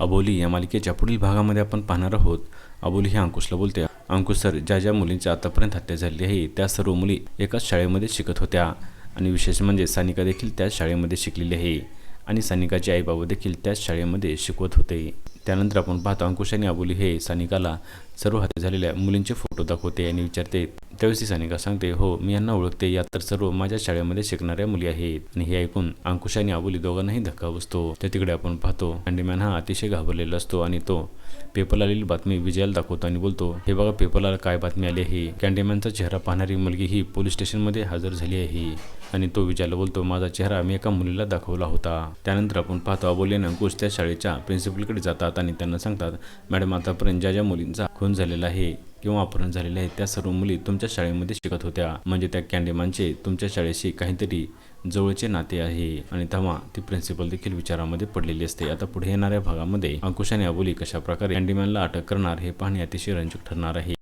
अबोली या मालिकेच्या पुढील भागामध्ये आपण पाहणार आहोत. अबोली हे अंकुशला बोलते. अंकुश सर ज्या ज्या मुलींची आतापर्यंत हत्या झाली आहे त्या सर्व मुली एकाच शाळेमध्ये शिकत होत्या. आणि विशेष म्हणजे सानिका देखील त्याच शाळेमध्ये शिकलेली आहे. आणि सानिकाचे आई बाबा देखील त्याच शाळेमध्ये शिकवत होते. त्यानंतर आपण पाहतो अंकुश आणि अबोली हे सानिकाला सर्व हत्या झालेल्या मुलींचे फोटो दाखवते आणि विचारते त्यावेळेस ती सानिका सांगते हो मी यांना ओळखते. या तर सर्व माझ्या शाळेमध्ये शिकणाऱ्या मुली आहेत. आणि हे ऐकून अंकुश आणि अबोली दोघांनाही धक्का बसतो. त्या तिकडे आपण पाहतो अँडीमॅन हा अतिशय घाबरलेला असतो आणि तो पेपरला आलेली बातमी विजयाला दाखवतो आणि बोलतो हे बघा पेपरला काय बातमी आली आहे? कॅन्डीमॅनचा चेहरा पाहणारी मुलगी ही पोलीस स्टेशनमध्ये हजर झाली आहे. आणि तो विजयाला बोलतो माझा चेहरा मी एका मुलीला दाखवला होता. त्यानंतर आपण पाहतो अबोली अंकुश त्या शाळेच्या प्रिन्सिपलकडे जातात आणि त्यांना सांगतात मॅडम आतापर्यंत ज्या ज्या मुलींचा खून झालेला आहे किंवा अपहरण झालेले आहे त्या सर्व मुली तुमच्या शाळेमध्ये शिकत होत्या. म्हणजे त्या कॅन्डेमानचे तुमच्या शाळेशी काहीतरी जवळचे नाते आहे. आणि तेव्हा ती प्रिन्सिपल देखील विचारामध्ये पडलेली असते. आता पुढे येणाऱ्या भागामध्ये अंकुश आणि अबोली कशा प्रकारे कॅन्डीमॅनला अटक करणार हे पाहणे अतिशय रंजक ठरणार आहे.